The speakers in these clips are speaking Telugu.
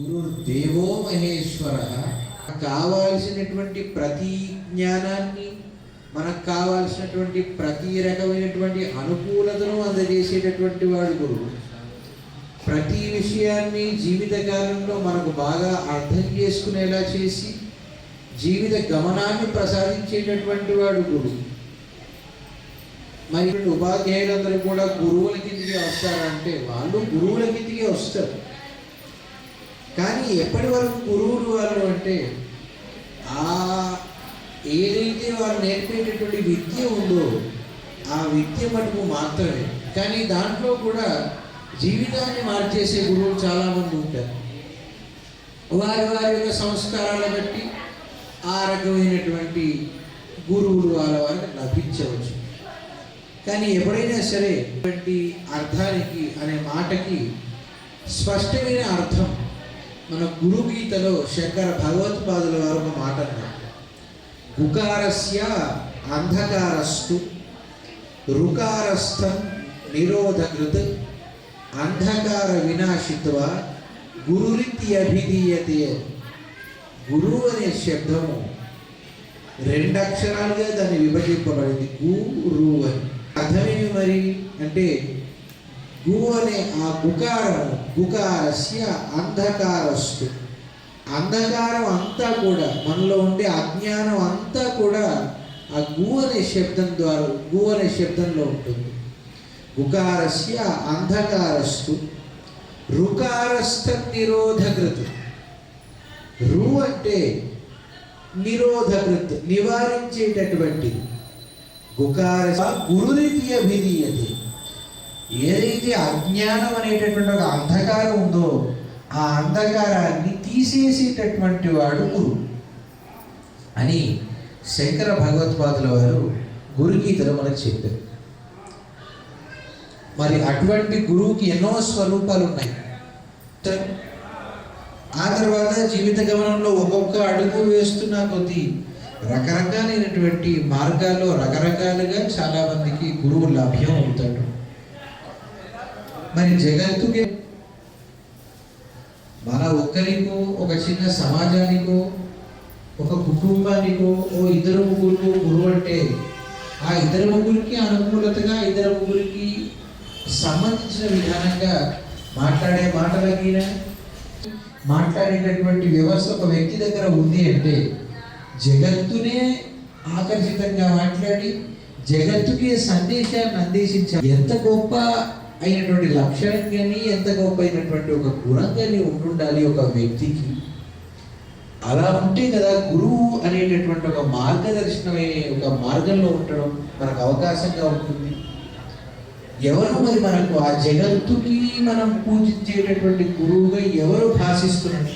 గురు దేవో మహేశ్వర కావాల్సినటువంటి ప్రతి జ్ఞానాన్ని మనకు కావాల్సినటువంటి ప్రతి రకమైనటువంటి అనుకూలతను అందజేసేటటువంటి వాడు గురువు. ప్రతి విషయాన్ని జీవితకాలంలో మనకు బాగా అర్థం చేసుకునేలా చేసి జీవిత గమనాన్ని ప్రసాదించేటటువంటి వాడు గురువు. మరి ఉపాధ్యాయులందరూ కూడా గురువుల కిందికి వస్తారంటే వాళ్ళు గురువుల కిందికి వస్తారు. కానీ ఎప్పటి వరకు గురువులు వాళ్ళు అంటే ఆ ఏదైతే వారు నేర్పేటటువంటి విద్య ఉందో ఆ విద్య మటుకు మాత్రమే. కానీ దాంట్లో కూడా జీవితాన్ని మార్చేసే గురువులు చాలామంది ఉంటారు. వారి వారి యొక్క సంస్కారాలను బట్టి ఆ రకమైనటువంటి గురువులు వాళ్ళ వారికి లభించవచ్చు. కానీ ఎప్పుడైనా సరే అర్థానికి అనే మాటకి స్పష్టమైన అర్థం మన గురుగీతలో శంకర భగవత్పాదుల వారు ఒక మాట అన్నారు. గుకారస్య అంధకారస్తు రుకారస్థం నిరోధకృత్ అంధకార వినాశిత్వ గురురితి అభిధీయతే. గురువు అనే శబ్దము రెండు అక్షరాలుగా దాన్ని విభజింపబడింది. గురువు అని. అర్థమేమి మరి? అంటే గు అనే ఆ గుకారం గుకారస్య అంధకారస్తు అంధకారం అంతా కూడా మనలో ఉండే అజ్ఞానం అంతా కూడా ఆ గు అనే శబ్దం ద్వారా గు అనే శబ్దంలో ఉంటుంది. గుకారస్య అంధకారస్తు రుకారస్థ నిరోధకృత్. రు అంటే నిరోధకృత్ నివారించేటటువంటిది. గుకార గురురీతి అభిధీయతే ఏదైతే అజ్ఞానం అనేటటువంటి ఒక అంధకారం ఉందో ఆ అంధకారాన్ని తీసేసేటటువంటి వాడు గురు. అని శంకర భగవత్పాదుల వారు గురుగీతలో మనకు చెప్పారు. మరి అటువంటి గురువుకి ఎన్నో స్వరూపాలు ఉన్నాయి ఆ తర్వాత జీవిత గమనంలో ఒక్కొక్క అడుగు వేస్తున్న కొద్దీ రకరకాలైనటువంటి మార్గాల్లో రకరకాలుగా చాలామందికి గురువు లభ్యం అవుతాడు. మరి జగత్తుకి మన ఒక్కరికో ఒక చిన్న సమాజానికో ఒక కుటుంబానికో ఓ ఇద్దరు ముగ్గురు గురువు అంటే ఆ ఇద్దరు ముగ్గురికి అనుకూలతగా ఇద్దరు ముగ్గురికి సంబంధించిన విధానంగా మాట్లాడే మాటలకినా మాట్లాడేటటువంటి వ్యవస్థ ఒక వ్యక్తి దగ్గర ఉంది అంటే జగత్తునే ఆకర్షితంగా మాట్లాడి జగత్తుకి సందేశాన్ని అందేశించాలి ఎంత గొప్ప అయినటువంటి లక్షణం కానీ ఎంత గొప్ప అయినటువంటి ఒక గుణం కానీ ఉంటుండాలి ఒక వ్యక్తికి. అలా ఉంటే కదా గురువు అనేటటువంటి ఒక మార్గదర్శనమే ఒక మార్గంలో ఉండడం మనకు అవకాశంగా ఉంటుంది. ఎవరు మరి మనకు ఆ జగత్తుకి మనం పూజించేటటువంటి గురువుగా ఎవరు భాషిస్తున్నారు?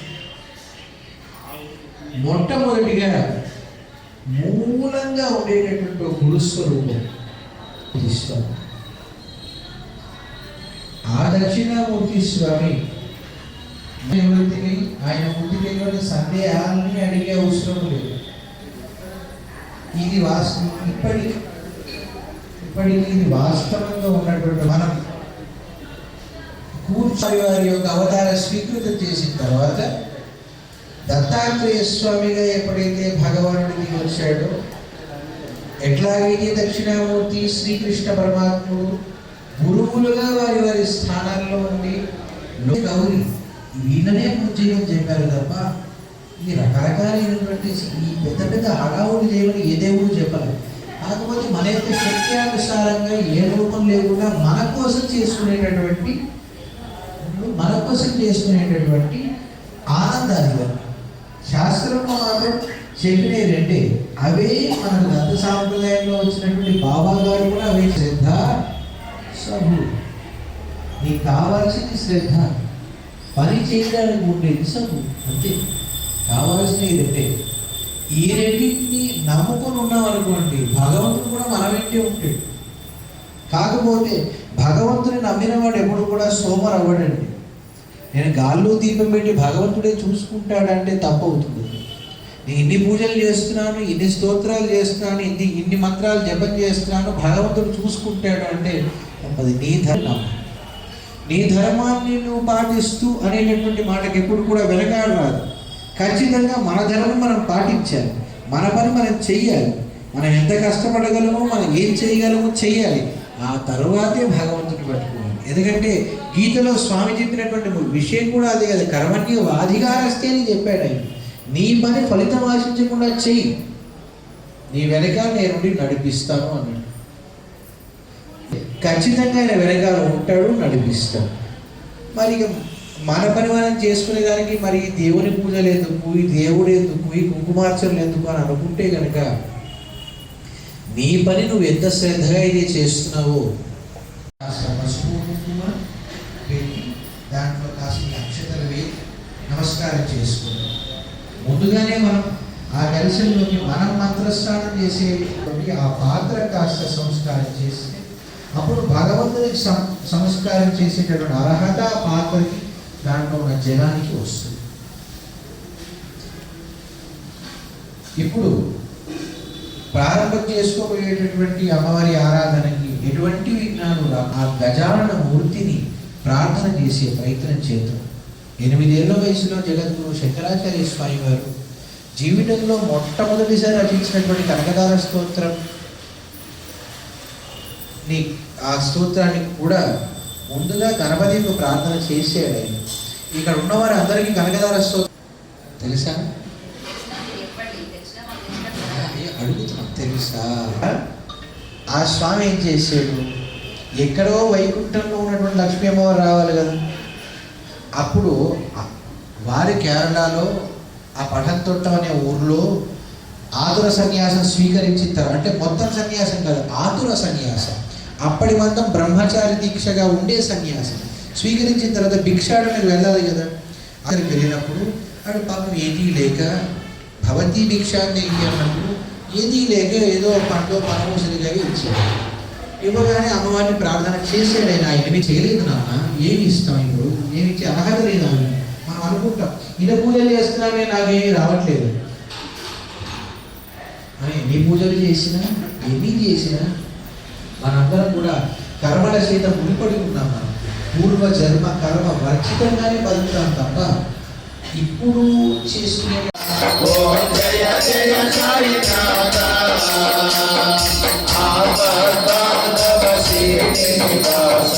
మొట్టమొదటిగా మూలంగా ఉండేటటువంటి గురుస్వరూపం స్వామి ఆ దక్షిణామూర్తి స్వామి. వృత్తిని ఆయన ముందుకెళ్ళిన సందేహాలని అడిగే అవసరం లేదు. ఇది వాస్తవం. ఇప్పటి ఇప్పటికీ ఇది వాస్తవంగా ఉన్నటువంటి మనం కూర్చొని వారి యొక్క అవతార స్వీకృత చేసిన తర్వాత దత్తాత్రేయ స్వామిగా ఎప్పుడైతే భగవానుడికి వచ్చాడో ఎట్లాగైతే దక్షిణామూర్తి శ్రీకృష్ణ పరమాత్ముడు గురువులుగా వారి వారి స్థానాల్లో ఉండి గౌరి వీళ్ళనే పూజ చేయమని చెప్పారు తప్ప ఈ రకరకాలైనటువంటి ఈ పెద్ద పెద్ద హడావులు చేయమని ఏ దేవుడు చెప్పాలి కాకపోతే మన యొక్క శక్త్యానుసారంగా ఏ రూపం లేకుండా మన కోసం చేసుకునేటటువంటి మన కోసం చేసుకునేటటువంటి ఆనందాలు శాస్త్రంలో మాత్రం చెప్పినవి రెండే. అవే మన గత సాంప్రదాయంలో వచ్చినటువంటి బాబా గారు కూడా అవే శ్రద్ధ సభు నీకు కావాల్సింది శ్రద్ధ. పని చేయడానికి ఉండేది సభు అంతే. కావాల్సినవి రెండే. ఈ రెండింటిని నమ్ముకొని ఉన్నామనుకోండి భగవంతుడు కూడా మన వెంటే ఉంటాడు. కాకపోతే భగవంతుని నమ్మిన వాడు ఎప్పుడు కూడా సోమర్ అవ్వడండి నేను గాల్లో దీపం పెట్టి భగవంతుడే చూసుకుంటాడంటే తప్పు అవుతుంది నేను ఇన్ని పూజలు చేస్తున్నాను ఇన్ని స్తోత్రాలు చేస్తున్నాను ఇన్ని ఇన్ని మంత్రాలు జపం చేస్తున్నాను భగవంతుడు చూసుకుంటాడు అంటే అది నీ ధర్మం. నీ ధర్మాన్ని నువ్వు పాటిస్తూ అనేటటువంటి మాటకి ఎప్పుడు కూడా వెనకాడు రాదు ఖచ్చితంగా మన ధర్మం మనం పాటించాలి. మన పని మనం చెయ్యాలి. మనం ఎంత కష్టపడగలమో మనం ఏం చేయగలమో చెయ్యాలి. ఆ తరువాతే భగవంతుడు పట్టుకోవాలి. ఎందుకంటే గీతలో స్వామి చెప్పినటువంటి విషయం కూడా అదే కదా. కర్మణ్య అధికారస్తే అని చెప్పాడు ఆయన. నీ పని ఫలితం ఆశించకుండా చెయ్యి. నీ వెనకాల నేను నడిపిస్తాను అన్నాడు. ఖచ్చితంగా ఆయన వెనకాల ఉంటాడు నడిపిస్తాడు. మరి ఇక మన పని మనం చేసుకునే దానికి మరి దేవుని పూజలు ఎందుకు ఈ దేవుడు ఎందుకు ఈ కుంకుమార్చనలు ఎందుకు అని అనుకుంటే కనుక నీ పని నువ్వు ఎంత శ్రద్ధగా అయితే చేస్తున్నావో పసుపు కుంకుమ పెట్టి దాంట్లో కాసిన అక్షతలు వేసి నమస్కారం చేసుకున్నాం ముందుగానే మనం ఆ కలిసిలోకి మనం మంత్రస్నానం చేసే ఆ పాత్ర కాస్త సంస్కారం చేస్తే అప్పుడు భగవంతునికి సం సంస్కారం చేసేటటువంటి అర్హత పాత్రకి దాంట్లో ఉన్న జలానికి వస్తుంది. ఇప్పుడు ప్రారంభం చేసుకోబోయేటటువంటి అమ్మవారి ఆరాధనకి ఎటువంటి విఘ్నాలు ఆ గజానన మూర్తిని ప్రార్థన చేసే ప్రయత్నం చేద్దాం. ఎనిమిదేళ్ళ వయసులో జగద్గురు శంకరాచార్య స్వామి వారు జీవితంలో మొట్టమొదటిసారి రచించినటువంటి కనకదార స్తోత్రం నీ ఆ స్తోత్రాన్ని కూడా ముందుగా గణపతికి ప్రార్థన చేసాడు ఆయన ఇక్కడ ఉన్నవారు అందరికీ కనకదార స్తోత్రం. తెలుసా? అడుగుతున్నాం. తెలుసా? ఆ స్వామి ఏం చేసాడు ఎక్కడో వైకుంఠంలో ఉన్నటువంటి లక్ష్మీ అమ్మవారు రావాలి కదా. అప్పుడు వారి కేరళలో ఆ పఠంతొట్టం అనే ఊర్లో ఆతుర సన్యాసం స్వీకరించిన తర్వాత అంటే మొత్తం సన్యాసం కాదు ఆతుర సన్యాసం. అప్పటి మందం బ్రహ్మచారి దీక్షగా ఉండే సన్యాసి. స్వీకరించిన తర్వాత భిక్షాటనకు వెళ్ళాలి కదా. అక్కడికి వెళ్ళినప్పుడు అక్కడ పాపం ఏదీ లేక భవతి భిక్షాన్ని అన్నప్పుడు ఏదీ లేక ఏదో పండు పనము సరిగా ఇచ్చాడు. ఇవ్వగానే అమ్మవారిని ప్రార్థన చేసేడైనా ఆయన. ఆయన చేయలేదు నాన్న. ఏమి ఇస్తాం ఇప్పుడు? ఏమి ఇచ్చే అర్హత లేదు ఆమె మనం అనుకుంటాం. ఇలా పూజలు చేస్తున్నానే నాకేమీ రావట్లేదు. అని ఎన్ని పూజలు చేసినా? ఎన్ని చేసినా? మనందరం కూడా కర్మల చేత ముడిపడి ఉన్నాం మనం. పూర్వ జన్మ కర్మ వర్జితంగానే బతుకుతాం తప్ప ఇప్పుడు చేసుకునే ఓం జయ జయ సాయినాథ ఆపద్బాంధవ శ్రీనివాస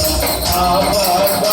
ఆపద్బాంధవ శ్రీనివాస